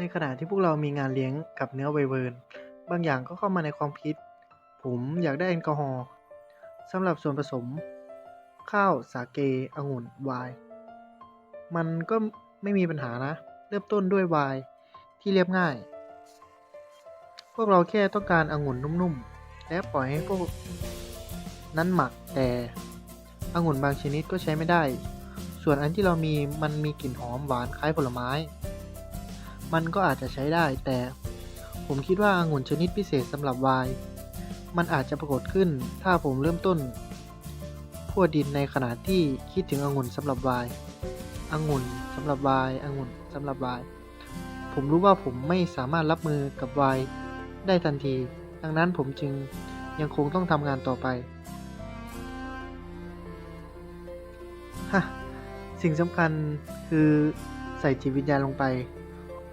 ในขณะที่พวกเรามีงานเลี้ยงกับเนื้อไวเวิร์นบางอย่างก็เข้ามาในความคิด ผมอยากได้แอลกอฮอล์สำหรับส่วนผสม ข้าวสาเกองุ่นไวน์มันก็ไม่มีปัญหานะ เริ่มต้นด้วยไวน์ที่เรียบง่าย พวกเราแค่ต้องการองุ่นนุ่มๆ และปล่อยให้พวกนั้นหมักแต่องุ่นบางชนิดก็ใช้ไม่ได้ ส่วนอันที่เรามีมันมีกลิ่นหอมหวานคล้ายผลไม้ มันก็อาจจะใช้ได้ แต่ผมคิดว่าองุ่นชนิดพิเศษสำหรับไวน์มันอาจจะปรากฏขึ้น ถ้าผมเริ่มต้นพั่วดินในขณะที่คิดถึงองุ่นสำหรับไวน์องุ่นสำหรับไวน์องุ่นสำหรับไวน์ผมรู้ว่าผมไม่สามารถรับมือกับไวน์ได้ทันที ดังนั้นผมจึงยังคงต้องทำงานต่อไปฮะสิ่งสำคัญคือใส่จิตวิญญาณลงไป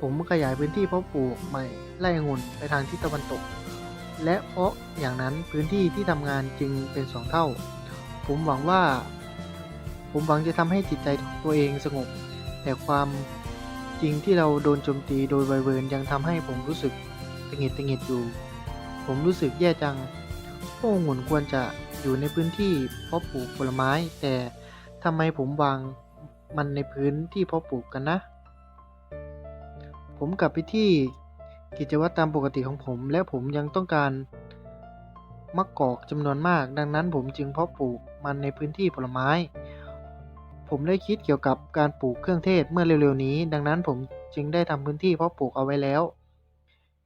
ผมขยายพื้นที่เพาะปลูกใหม่ไล่องุ่นไปทางทิศตะวันตก และเพราะอย่างนั้นพื้นที่ที่ทำงานจึงเป็นสองเท่า ผมหวังว่า ผมหวังจะทำให้จิตใจตัวเองสงบ แต่ความจริงที่เราโดนโจมตีโดยไวเวิร์นยังทำให้ผมรู้สึกตะหงิดตะหงิดอยู่ ผมรู้สึกแย่จัง พวกองุ่นควรจะอยู่ในพื้นที่เพาะปลูกผลไม้ แต่ทำไมผมวางมันในพื้นที่เพาะปลูกกันนะ ผมกลับไปที่กิจวัตรตามปกติของผม และผมยังต้องการมะกอกจำนวนมาก ดังนั้นผมจึงเพาะปลูกมันในพื้นที่ผลไม้ ผมได้คิดเกี่ยวกับการปลูกเครื่องเทศเมื่อเร็วๆนี้ ดังนั้นผมจึงได้ทำพื้นที่เพาะปลูกเอาไว้แล้ว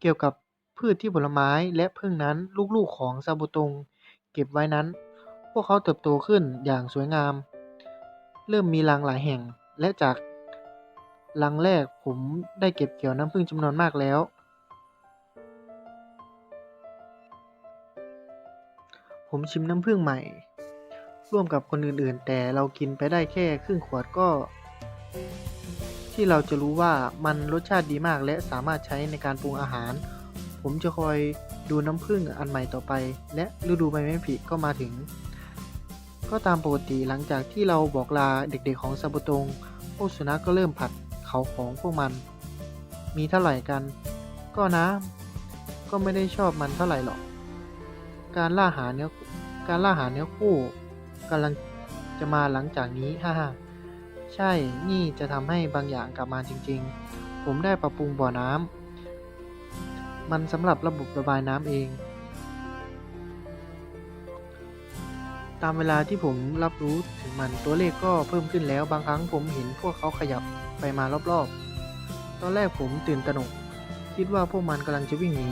เกี่ยวกับพืชที่ผลไม้และพึ่งนั้นลูกๆของซาบูตงเก็บไว้นั้น พวกเขาเติบโตขึ้นอย่างสวยงาม เริ่มมีรังหลายแห่งและจาก รังแรกผมได้เก็บเกี่ยวน้ำผึ้งจำนวนมากแล้ว ผมชิมน้ำผึ้งใหม่ ร่วมกับคนอื่นๆ แต่เรากินไปได้แค่ครึ่งขวดก็ ที่เราจะรู้ว่ามันรสชาติดีมากและสามารถใช้ในการปรุงอาหาร ผมจะคอยดูน้ำผึ้งอันใหม่ต่อไป และฤดูใบไม้ผลิก็มาถึง ก็ตามปกติหลังจากที่เราบอกลาเด็กๆของซาบุตงพวกสุนัขก็เริ่มผัด เขาของพวกมัน มีเท่าไหร่กัน ก็นะ ก็ไม่ได้ชอบมันเท่าไหร่หรอก การล่าหาเนื้อการล่าหาเนื้อคู่กำลังจะมาหลังจากนี้ฮ่าฮ่าใช่นี่จะทำให้บางอย่างกลับมาจริง ๆ ผมได้ปรับปรุงบ่อน้ำมันสำหรับระบบระบายน้ำเอง ตามเวลาที่ผมรับรู้ถึงมันตัวเลขก็เพิ่มขึ้นแล้วบางครั้งผมเห็นพวกเขาขยับ ไปมารอบๆ ตอนแรกผมตื่นตระหนก คิดว่าพวกมันกำลังจะวิ่งหนี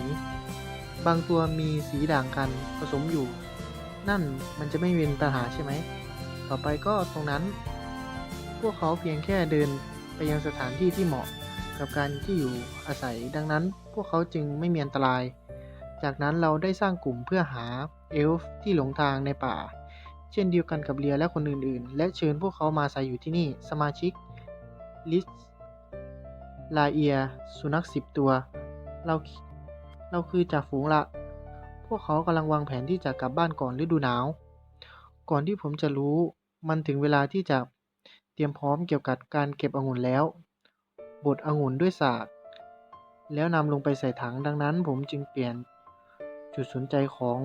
บางตัวมีสีด่างกันผสมอยู่ นั่นมันจะไม่เป็นปัญหาใช่ไหม ต่อไปก็ตรงนั้น พวกเขาเพียงแค่เดินไปยังสถานที่ที่เหมาะกับการที่อยู่อาศัย ดังนั้นพวกเขาจึงไม่มีอันตราย จากนั้นเราได้สร้างกลุ่มเพื่อหาเอลฟ์ที่หลงทางในป่า เช่นเดียวกันกับเลียและคนอื่นๆ และเชิญพวกเขามาอาศัยอยู่ที่นี่ สมาชิก ลิสลาเอีย สุนัขสิบตัว เรา เราคือจ่าฝูงละ พวกเขากำลังวางแผนที่จะกลับบ้านก่อนฤดูหนาว ก่อนที่ผมจะรู้ มันถึงเวลาที่จะเตรียมพร้อมเกี่ยวกับการเก็บองุ่นแล้ว บดองุ่นด้วยสาก แล้วนำลงไปใส่ถัง ดังนั้นผมจึงเปลี่ยนจุดสนใจของ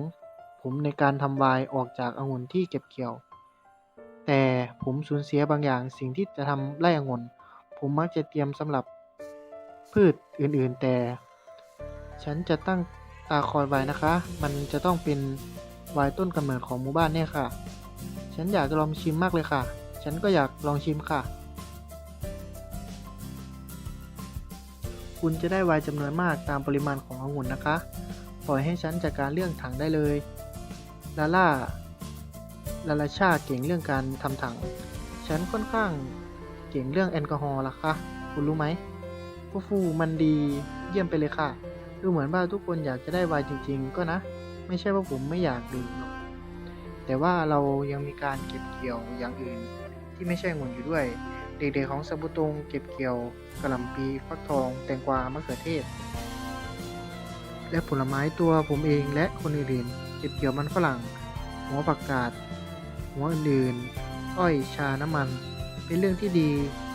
ผมในการทำวน์ออกจากองุ่นที่เก็บเกี่ยว แต่ผมสูญเสียบางอย่างสิ่งที่จะทำไร่องุ่น ผมมักจะเตรียมสำหรับพืชอื่นๆ แต่ ฉันจะตั้งตาคอยไว้นะคะ มันจะต้องเป็นวน์ต้นกำเนิดของหมู่บ้านเนี่ยค่ะ ฉันอยากจะลองชิมมากเลยค่ะ ฉันก็อยากลองชิมค่ะ คุณจะได้วน์จำนวนมากตามปริมาณขององุ่นนะคะ ปล่อยให้ฉันจัดการเรื่องถังได้เลย ลาล่า ลาลาชาเก่งเรื่องการทำถัง ฉันค่อนข้าง ก่งเรื่องแอลกอฮอล์ล่ะคะคุณรู้ไหมฟูฟูมันดีเยี่ยมไปเลยค่ะ ดูเหมือนว่าทุกคนอยากจะได้ไวน์จริง ๆ ก็นะ ไม่ใช่ว่าผมไม่อยากดื่มหรอกแต่ว่าเรายังมีการเก็บเกี่ยวอย่างอื่น ที่ไม่ใช่งุ่นอยู่ด้วย เด็กๆของซาบุตงเก็บเกี่ยวกระหล่ำปีฟักทองแตงกวามะเขือเทศ และผลไม้ตัวผมเองและคนอื่นๆเก็บเกี่ยวมันฝรั่ง หัวผักกาด หัวอื่นๆอ้อยชาน้ำมัน เป็นเรื่องที่ดี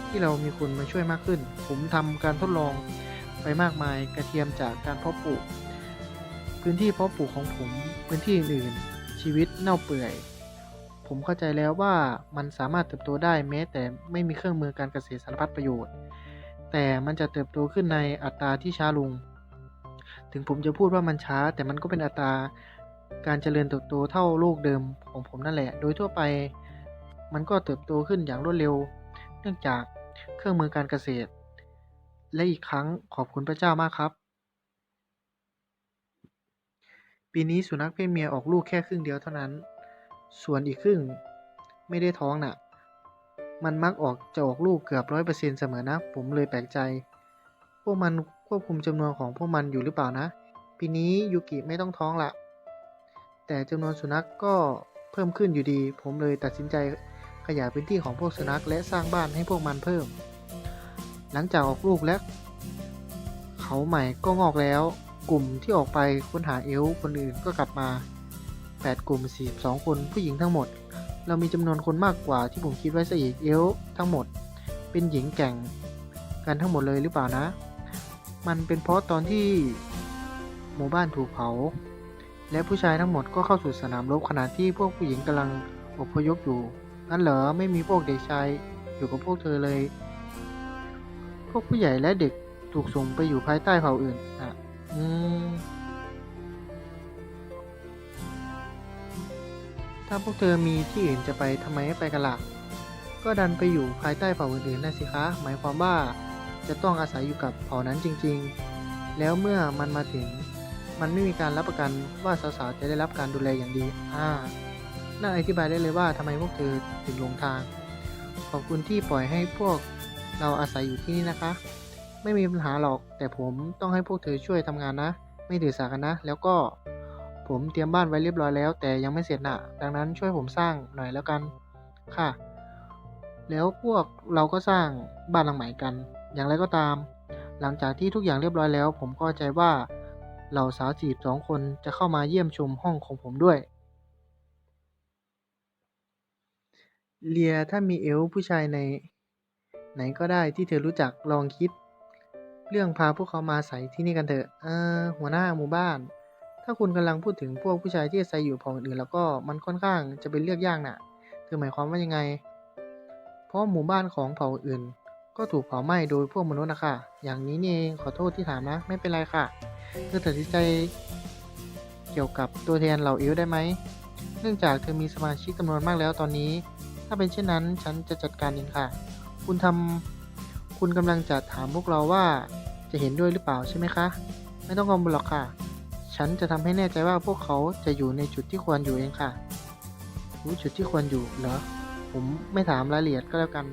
ที่เรามีคุณมาช่วยมากขึ้น ผมทำการทดลองไปมากมายกระเทียมจากการเพาะปลูก พื้นที่เพาะปลูกของผมพื้นที่อื่นๆชีวิตเน่าเปื่อย ผมเข้าใจแล้วว่ามันสามารถเติบโตได้แม้แต่ไม่มีเครื่องมือการเกษตรสารพัดประโยชน์ แต่มันจะเติบโตขึ้นในอัตราที่ช้าลง ถึงผมจะพูดว่ามันช้า แต่มันก็เป็นอัตราการเจริญเติบโตเท่าโลกเดิมของผมนั่นแหละ โดยทั่วไป มันก็เติบโตขึ้นอย่างรวดเร็ว เนื่องจากเครื่องมือการเกษตร และอีกครั้งขอบคุณพระเจ้ามากครับ ปีนี้สุนัขเพศเมียออกลูกแค่ครึ่งเดียวเท่านั้น ส่วนอีกครึ่งไม่ได้ท้องน่ะ มันมักออกจะออกลูกเกือบร้อยเปอร์เซ็นต์เสมอนะ ผมเลยแปลกใจ พวกมันควบคุมจำนวนของพวกมันอยู่หรือเปล่านะ ปีนี้ยูกิไม่ต้องท้องละแต่จำนวนสุนัขกก็เพิ่มขึ้นอยู่ดี ผมเลยตัดสินใจ ขยายพื้นที่ของพวกสุนัขและสร้างบ้านให้พวกมันเพิ่ม หลังจากออกลูกและเขาใหม่ก็งอกแล้ว กลุ่มที่ออกไปค้นหาเอลคนอื่นก็กลับมา 8 กลุ่ม 42 คนผู้หญิงทั้งหมด เรามีจำนวนคนมากกว่าที่ผมคิดไว้ซะอีกเอลทั้งหมด เป็นหญิงแก่งกันทั้งหมดเลยหรือเปล่านะ มันเป็นเพราะตอนที่หมู่บ้านถูกเผา และผู้ชายทั้งหมดก็เข้าสู่สนามรบขณะที่พวกผู้หญิงกำลังอพยพอยู่ นั่นเหรอไม่มีพวกเด็กชายอยู่กับพวกเธอเลย พวกผู้ใหญ่และเด็กถูกส่งไปอยู่ภายใต้เผ่าอื่นอะอืมถ้าพวกเธอมีที่อื่นจะไปทำไมไม่ไปกันล่ะ ก็ดันไปอยู่ภายใต้เผ่าอื่นๆนั่นสิคะ หมายความว่าจะต้องอาศัยอยู่กับเผ่านั้นจริง ๆ แล้วเมื่อมันมาถึง มันไม่มีการรับประกันว่าสาวๆจะได้รับการดูแลอย่างดี อ่า น่าอธิบายได้เลยว่าทำไมพวกเธอถึงหลงทาง ขอบคุณที่ปล่อยให้พวกเราอาศัยอยู่ที่นี่นะคะ ไม่มีปัญหาหรอก แต่ผมต้องให้พวกเธอช่วยทำงานนะ ไม่ถือสากันนะ แล้วก็ผมเตรียมบ้านไว้เรียบร้อยแล้ว แต่ยังไม่เสร็จนะดังนั้นช่วยผมสร้างหน่อยแล้วกันค่ะ แล้วพวกเราก็สร้างบ้านหลังใหม่กัน อย่างไรก็ตาม หลังจากที่ทุกอย่างเรียบร้อยแล้ว ผมก็ใจว่าเหล่าสาวจีบสองคนจะเข้ามาเยี่ยมชมห้องของผมด้วย เลียถ้ามีเอลฟ์ผู้ชายในไหนก็ได้ที่เธอรู้จักลองคิด เรื่องพาพวกเขามาอาศัยที่นี่กันเถอะเออหัวหน้าหมู่บ้าน ถ้าคุณกำลังพูดถึงพวกผู้ชายที่อาศัยอยู่เผ่าอื่นแล้วก็มันค่อนข้างจะเป็นเลือกยากน่ะ เธอหมายความว่ายังไง เพราะหมู่บ้านของเผ่าอื่น ก็ถูกเผาไหม้โดยพวกมนุษย์นะคะอย่างนี้นี่เองขอโทษที่ถามนะ ไม่เป็นไรค่ะ เธอตัดสินใจเกี่ยวกับตัวแทนเหล่าเอลได้ไหม เนื่องจากเธอมีสมาชิกจำนวนมากแล้วตอนนี้ ถ้าเป็นเช่นนั้นฉันจะจัดการเองค่ะ คุณทำคุณกำลังจะถามพวกเราว่าจะเห็นด้วยหรือเปล่าใช่ไหมคะ ไม่ต้องกังวลหรอกค่ะ ฉันจะทำให้แน่ใจว่าพวกเขาจะอยู่ในจุดที่ควรอยู่เองค่ะ รู้จุดที่ควรอยู่เหรอ ผมไม่ถามรายละเอียดก็แล้วกัน